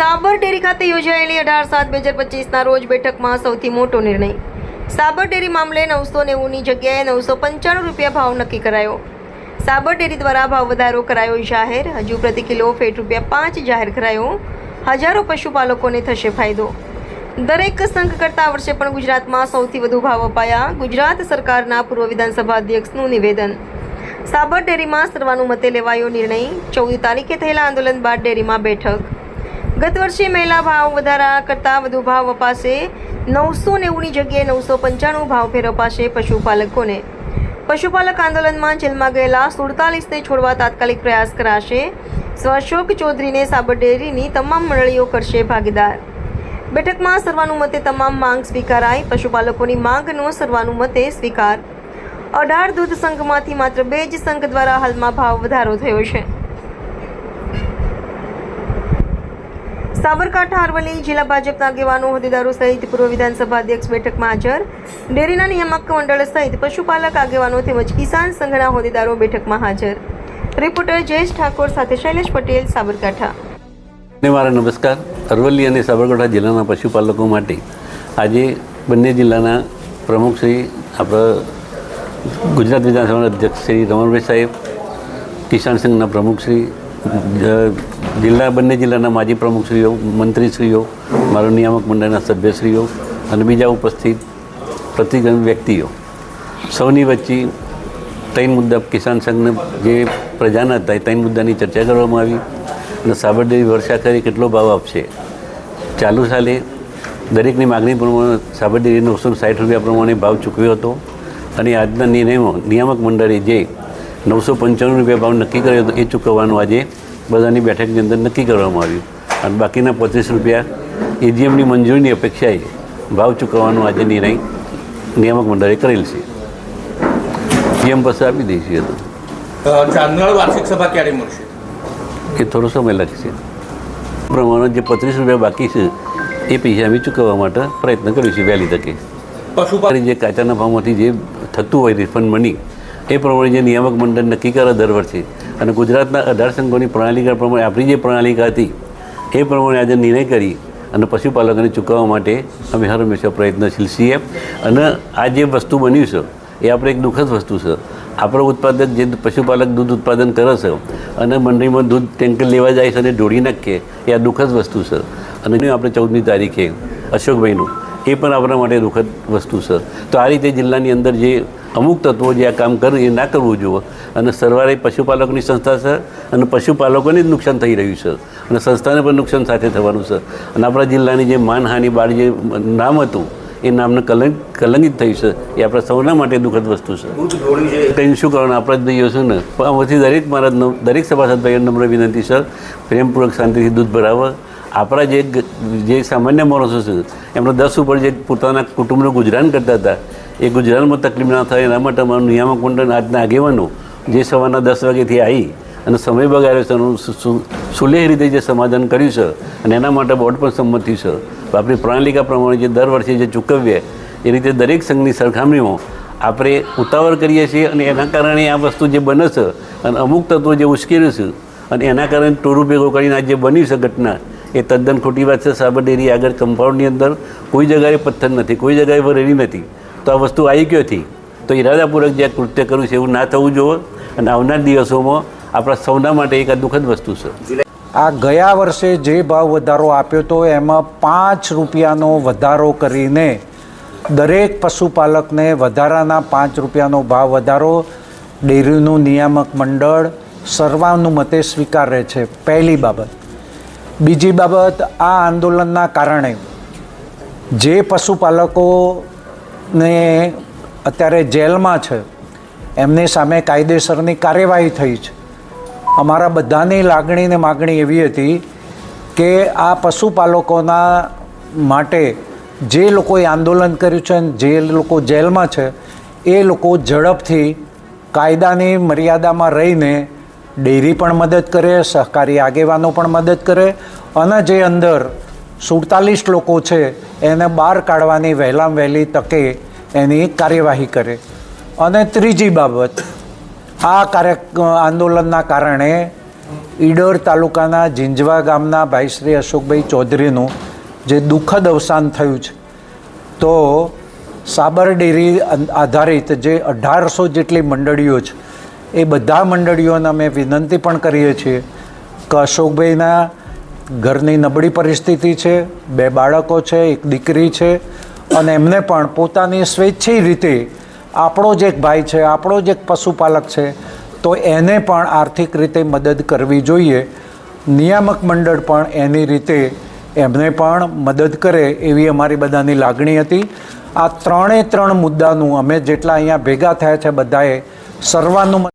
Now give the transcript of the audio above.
સાબર dairy ખાતે યોજાયેલી અઢાર સાત બે હજાર પચીસના રોજ બેઠકમાં સૌથી મોટો નિર્ણય. સાબર ડેરી મામલે નવસો નેવુંની જગ્યાએ નવસો પંચાણું રૂપિયા ભાવ નક્કી કરાયો. સાબર ડેરી દ્વારા ભાવ વધારો કરાયો જાહેર. હજુ પ્રતિ કિલો ફેટ રૂપિયા પાંચ જાહેર કરાયો. હજારો પશુપાલકોને થશે ફાયદો. દરેક સંઘ કરતા આ વર્ષે પણ ગુજરાતમાં સૌથી વધુ ભાવ અપાયા. ગુજરાત સરકારના પૂર્વ વિધાનસભા અધ્યક્ષનું નિવેદન. સાબર ડેરીમાં સર્વાનુમતે લેવાયો નિર્ણય. ચૌદ તારીખે થયેલા આંદોલન બાદ ડેરીમાં બેઠક. ગત વર્ષે મહિલા ભાવ વધારા કરતાં વધુ ભાવ અપાશે નવસો નેવુંની જગ્યાએ નવસો પંચાણું ભાવ ફેર અપાશે પશુપાલકોને. પશુપાલક આંદોલનમાં જેલમાં ગયેલા સુડતાલીસને છોડવા તાત્કાલિક પ્રયાસ કરાશે. સ્વ અશોક ચૌધરીને સાબર ડેરીની તમામ મંડળીઓ કરશે ભાગીદાર. બેઠકમાં સર્વાનુમતે તમામ માંગ સ્વીકારાઈ, પશુપાલકોની માંગનો સર્વાનુમતે સ્વીકાર. અઢાર દૂધ સંઘમાંથી માત્ર બે જ સંઘ દ્વારા હાલમાં ભાવ વધારો થયો છે. સાબરકાંઠા અરવલ્લી જિલ્લા ભાજપના આગેવાનો, હોદ્દેદારો સહિત પૂર્વ વિધાનસભા અધ્યક્ષ બેઠકમાં હાજર. ડેરીના નિયામક મંડળ સહિત પશુપાલક આગેવાનો તેમજ કિસાન સંઘના હોદ્દેદારો બેઠકમાં હાજર. રિપોર્ટર જયેશ ઠાકોર સાથે શૈલેષ પટેલ, સાબરકાંઠા. મારા નમસ્કાર. અરવલ્લી અને સાબરકાંઠા જિલ્લાના પશુપાલકો માટે આજે બંને જિલ્લાના પ્રમુખ શ્રી, આપણા ગુજરાત વિધાનસભાના અધ્યક્ષ શ્રી રમણભાઈ સાહેબ, કિસાન સંઘના પ્રમુખ શ્રી જિલ્લા, બંને જિલ્લાના માજી પ્રમુખશ્રીઓ, મંત્રીશ્રીઓ, મારા નિયામક મંડળના સભ્યશ્રીઓ અને બીજા ઉપસ્થિત પ્રતિગણ વ્યક્તિઓ. સૌની વચ્ચે ત્રણ મુદ્દા કિસાન સંઘને જે પ્રજાના હતા, એ ત્રણ મુદ્દાની ચર્ચા કરવામાં આવી અને સાબરડેરી વર્ષા કરી કેટલો ભાવ આપશે. ચાલુ સાલે દરેકની માગણી પ્રમાણે સાબરડેરી નવસો સાઠ રૂપિયા પ્રમાણે ભાવ ચૂકવ્યો હતો અને આજના નિર્ણયમાં નિયામક મંડળે જે નવસો પંચાણું રૂપિયા ભાવ નક્કી કર્યો હતો એ ચૂકવવાનું આજે બધાની બેઠકની અંદર નક્કી કરવામાં આવ્યું. અને બાકીના પચીસ રૂપિયા એજીએમની મંજૂરીની અપેક્ષાએ ભાવ ચૂકવવાનો આજે નિર્ણય નિયામક મંડળે કરેલ છે. જીએમ પાસે આપી દઈશું એ તો. અ, ચાંદનાળ વાર્ષિક સભા ક્યારે મળશે? એ થોડો સમય લાગશે. પ્રમાણે જે પચીસ રૂપિયા બાકી છે એ પૈસા અમે ચૂકવવા માટે પ્રયત્ન કરીશું વહેલી તકે. પશુપાલન જે કાચાના ભાવમાંથી જે થતું હોય રિફંડ મની એ પ્રમાણે જે નિયામક મંડળ નક્કી કરે દર વર્ષે, અને ગુજરાતના અઢાર સંઘોની પ્રણાલિકા પ્રમાણે, આપણી જે પ્રણાલિકા હતી, એ પ્રમાણે આજે નિર્ણય કરી અને પશુપાલકોને ચૂકવવા માટે અમે હર હંમેશા પ્રયત્નશીલ છીએ. અને આ જે વસ્તુ બન્યું છે, એ આપણે એક દુઃખદ વસ્તુ છે. આપણો ઉત્પાદક જે પશુપાલક દૂધ ઉત્પાદન કરે છે, અને મંડળીમાં દૂધ ટેન્કર લેવા જાય છે અને ઢોળી નાખીએ એ આ દુઃખદ વસ્તુ છે. અને આપણે ચૌદમી તારીખે અશોકભાઈનું એ પણ આપણા માટે દુઃખદ વસ્તુ છે. તો આ રીતે જિલ્લાની અંદર જે અમુક તત્વો જે આ કામ કરે એ ના કરવું જોઈએ. અને સરવારે પશુપાલકોની સંસ્થા છે અને પશુપાલકોને જ નુકસાન થઈ રહ્યું છે. અને સંસ્થાને પણ નુકસાન સાથે થવાનું છે. અને આપણા જિલ્લાની જે માનહાનિ બાળ જે નામ હતું એ નામને કલંક કલંકિત થયું છે. એ આપણા સૌના માટે દુઃખદ વસ્તુ છે. કંઈ શું કરવાનું? આપણે જ ભાઈઓ છું ને. પણ આમાંથી દરેક મારા દરેક સભાસદ ભાઈઓ નમ્ર વિનંતી છે. પ્રેમપૂર્વક શાંતિથી દૂધ ભરાવવા આપણા જે જે સામાન્ય માણસો છે એમના દસ ઉપર જે પોતાના કુટુંબનું ગુજરાન કરતા હતા, એ ગુજરાનમાં તકલીફ ના થાય, એના માટે અમારું નિયામક મંડળ આજના આગેવાનો જે સવારના દસ વાગ્યાથી આવી અને સમય બગાડ્યો છે એનું સુલેહ રીતે જે સમાધાન કર્યું છે, અને એના માટે બોર્ડ પણ સંમત થયું છે. આપણી પ્રણાલિકા પ્રમાણે જે દર વર્ષે જે ચૂકવીએ, એ રીતે દરેક સંઘની સરખામણીમાં આપણે ઉતાવળ કરીએ છીએ, અને એના કારણે આ વસ્તુ જે બને છે, અને અમુક તત્વો જે ઉશ્કેર્યું છે, અને એના કારણે ટોરું ભેગો કરીને આ જે બન્યું છે ઘટના એ તદ્દન ખોટી વાત છે. સાબર ડેરી આગળ કમ્પાઉન્ડની અંદર કોઈ જગાએ પથ્થર નથી, કોઈ જગાએ વરેલી નથી. તો આ વસ્તુ આવી ક્યાંથી તો ઇરાદાપૂર્વક જે કૃત્ય કર્યું છે એવું ના થવું જોઈએ. અને આવનાર દિવસોમાં આપણા સૌના માટે એક આ દુઃખદ વસ્તુ છે. આ ગયા વર્ષે જે ભાવ વધારો આપ્યો હતો એમાં પાંચ રૂપિયાનો વધારો કરીને દરેક પશુપાલકને વધારાના પાંચ રૂપિયાનો ભાવ વધારો. ડેરીનું નિયામક મંડળ સર્વાનુમતે સ્વીકારે છે. પહેલી બાબત. બીજી બાબત આ આંદોલનના કારણે જે પશુપાલકોને અત્યારે જેલમાં છે, એમની સામે કાયદેસરની કાર્યવાહી થઈ છે. અમારા બધાની લાગણી ને માગણી એવી હતી કે આ પશુપાલકોના માટે જે લોકોએ આંદોલન કર્યું છે અને જે લોકો જેલમાં છે, એ લોકો ઝડપથી કાયદાની મર્યાદામાં રહીને ડેરી પણ મદદ કરે, સહકારી આગેવાનો પણ મદદ કરે અને જે અંદર સુડતાલીસ લોકો છે, એને બહાર કાઢવાની વહેલામ વહેલી તકે એની કાર્યવાહી કરે. અને ત્રીજી બાબત, આ કાર્ય આંદોલનના કારણે ઈડર તાલુકાના જિંજવા ગામના ભાઈ શ્રી અશોકભાઈ ચૌધરીનું જે દુઃખદ અવસાન થયું છે, તો સાબર ડેરી આધારિત જે અઢારસો જેટલી મંડળીઓ છે એ બધા મંડળીઓને અમે વિનંતી પણ કરીએ છીએ કે અશોકભાઈના ઘરની નબળી પરિસ્થિતિ છે, બે બાળકો છે, એક દીકરી છે અને એમને પણ પોતાની સ્વેચ્છિક રીતે આપણો જ એક ભાઈ છે, આપણો જ એક પશુપાલક છે, તો એને પણ આર્થિક રીતે મદદ કરવી જોઈએ. નિયામક મંડળ પણ એની રીતે એમને પણ મદદ કરે એવી અમારી બધાની લાગણી હતી. આ ત્રણે ત્રણ મુદ્દાનું અમે જેટલા અહીંયા ભેગા થયા છે બધાએ સર્વાનુમત